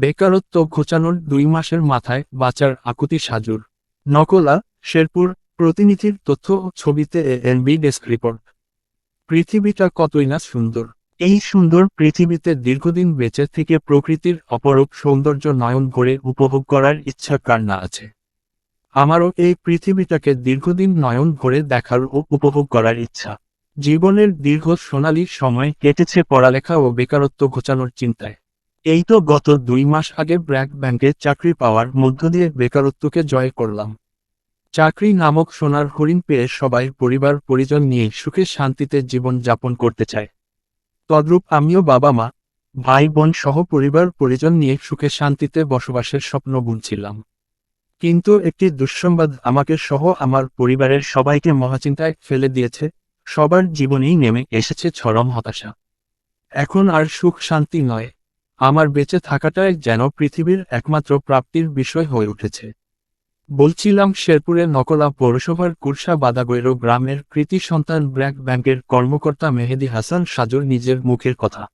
বেকারত্ব ঘোচানোর দুই মাসের মাথায় বাঁচার আকুতি সাজুর। নকলা, শেরপুর, প্রতিনিধির তথ্য ও ছবিতে এনবি ডেস্ক রিপোর্ট পৃথিবীটা কতই না সুন্দর। এই সুন্দর পৃথিবীতে দীর্ঘদিন বেঁচে থেকে প্রকৃতির অপরূপ সৌন্দর্য নয়ন ভরে উপভোগ করার ইচ্ছা কার না আছে? আমারও এই পৃথিবীটাকে দীর্ঘদিন নয়ন ভরে দেখার ও উপভোগ করার ইচ্ছা। জীবনের দীর্ঘ সোনালী সময় কেটেছে পড়ালেখা ও বেকারত্ব ঘোচানোর চিন্তায়। এই তো গত দুই মাস আগে ব্র্যাক ব্যাংকে চাকরি পাওয়ার মধ্য দিয়ে বেকারত্বকে জয় করলাম। চাকরি নামক সোনার হরিণ পেয়ে সবাই পরিবার পরিজন নিয়ে সুখে শান্তিতে জীবন যাপন করতে চায়। তদ্রূপ আমিও বাবা মা, ভাই বোন সহ পরিবার পরিজন নিয়ে সুখে শান্তিতে বসবাসের স্বপ্ন বুনছিলাম। কিন্তু একটি দুঃসংবাদ আমাকে সহ আমার পরিবারের সবাইকে মহাচিন্তায় ফেলে দিয়েছে, সবার জীবনেই নেমে এসেছে চরম হতাশা। এখন আর সুখ শান্তি নয়। আমার বেঁচে থাকাটাই যেন পৃথিবীর একমাত্র প্রাপ্তির বিষয় হয়ে উঠেছে। বলছিলাম শেরপুরের নকলা পৌরসভার কুরসা বাদাগৈরো গ্রামের কৃতি সন্তান ব্র্যাক ব্যাংকের কর্মকর্তা মেহেদি হাসান সাজুর নিজের মুখের কথা।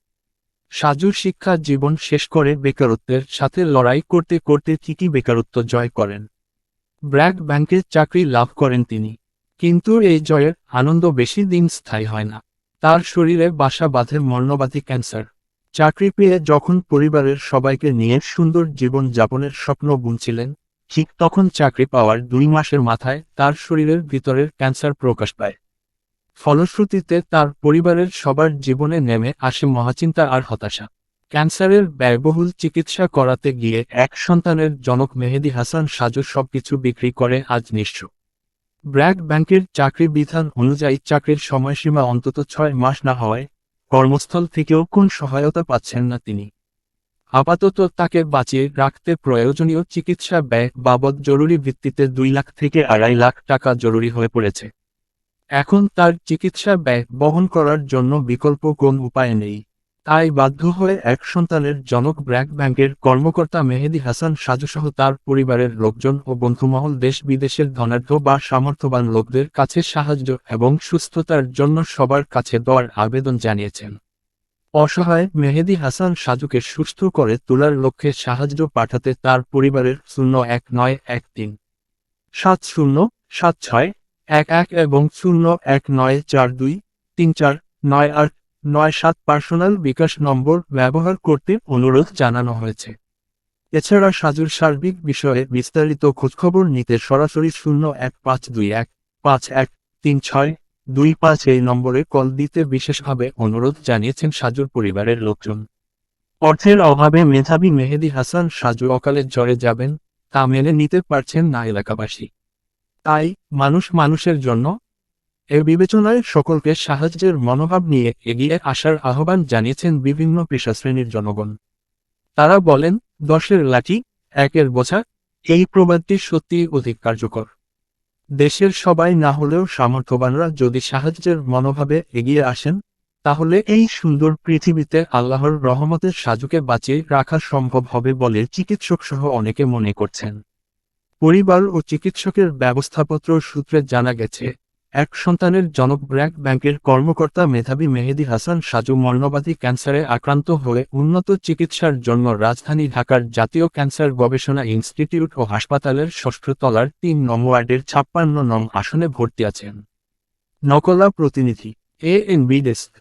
সাজুর শিক্ষা জীবন শেষ করে বেকারত্বের সাথে লড়াই করতে করতে ঠিকই বেকারত্ব জয় করেন। ব্র্যাক ব্যাংকের চাকরি লাভ করেন তিনি। কিন্তু এই জয়ের আনন্দ বেশি দিন স্থায়ী হয় না। তার শরীরে বাসা বাঁধে মর্ণবাদী ক্যান্সার। চাকরি পেয়ে যখন পরিবারের সবাইকে নিয়ে সুন্দর জীবন যাপনের স্বপ্ন বুনছিলেন, ঠিক তখন চাকরি পাওয়ার দুই মাসের মাথায় তার শরীরের ভিতরের ক্যান্সার প্রকাশ পায়। ফলশ্রুতিতে তার পরিবারের সবার জীবনে নেমে আসে মহাচিন্তা আর হতাশা। ক্যান্সারের ব্যয়বহুল চিকিৎসা করাতে গিয়ে এক সন্তানের জনক মেহেদি হাসান সাজু সবকিছু বিক্রি করে আজ নিঃস্ব। ব্র্যাক ব্যাংকের চাকরি বিধান অনুযায়ী চাকরির সময়সীমা অন্তত ছয় মাস না হওয়ায় কর্মস্থল থেকেও কোন সহায়তা পাচ্ছেন না তিনি। আপাতত তাকে বাঁচিয়ে রাখতে প্রয়োজনীয় চিকিৎসা ব্যয় বাবদ জরুরি ভিত্তিতে দুই লাখ থেকে আড়াই লাখ টাকা জরুরি হয়ে পড়েছে। এখন তার চিকিৎসা ব্যয় বহন করার জন্য বিকল্প কোন উপায় নেই। তাই বাধ্য হয়ে এক সন্তানের জনক ব্র্যাক ব্যাংকের কর্মকর্তা মেহেদি হাসান সাজুসহ তার পরিবারের লোকজন ও বন্ধুমহল দেশ বিদেশের ধনাঢ্য বা সামর্থ্যবান লোকদের কাছে সাহায্য এবং সুস্থতার জন্য সবার কাছে দেওয়ার আবেদন জানিয়েছেন। অসহায় মেহেদি হাসান সাজুকে সুস্থ করে তোলার লক্ষ্যে সাহায্য পাঠাতে তার পরিবারের শূন্য এক নয় এক তিন, সাত শূন্য সাত ছয় এক এক এবং শূন্য এক নয় চার দুই তিন চার নয় আট নয় সাত পার্সোনাল বিকাশ নম্বর ব্যবহার করতে অনুরোধ জানানো হয়েছে। এছাড়া সাজুর সার্বিক বিষয়ে বিস্তারিত খোঁজখবর নিতে সরাসরি শূন্য এক পাঁচ দুই এক পাঁচ এক তিন ছয় দুই পাঁচ এই নম্বরে কল দিতে বিশেষভাবে অনুরোধ জানিয়েছেন সাজুর পরিবারের লোকজন। অর্থের অভাবে মেধাবী মেহেদি হাসান সাজু অকালে জ্বরে যাবেন তা মেনে নিতে পারছেন না এলাকাবাসী। তাই মানুষ মানুষের জন্য এ বিবেচনায় সকলকে সাহায্যের মনোভাব নিয়ে এগিয়ে আসার আহ্বান জানিয়েছেন বিভিন্ন পেশাশ্রেণীর জনগণ। তারা বলেন, দশের লাঠি, একের বোঝা, এই প্রবাদটি সত্যিই অধিক কার্যকর। দেশের সবাই না হলেও সামর্থ্যবানরা যদি সাহায্যের মনোভাবে এগিয়ে আসেন, তাহলে এই সুন্দর পৃথিবীতে আল্লাহর রহমতের সাজুকে বাঁচিয়ে রাখা সম্ভব হবে বলে চিকিৎসক সহ অনেকে মনে করছেন। পরিবার ও চিকিৎসকের ব্যবস্থাপত্র সূত্রে জানা গেছে এক সন্তানের জনক ব্র্যাক ব্যাংকের কর্মকর্তা মেধাবী মেহেদি হাসান সাজু মর্ণবাদী ক্যান্সারে আক্রান্ত হয়ে উন্নত চিকিৎসার জন্য রাজধানী ঢাকার জাতীয় ক্যান্সার গবেষণা ইনস্টিটিউট ও হাসপাতালের ষষ্ঠ তলার তিন নং ওয়ার্ডের ছাপ্পান্ন নং আসনে ভর্তি আছেন। নকলা প্রতিনিধি এ এন বি ডেস্ক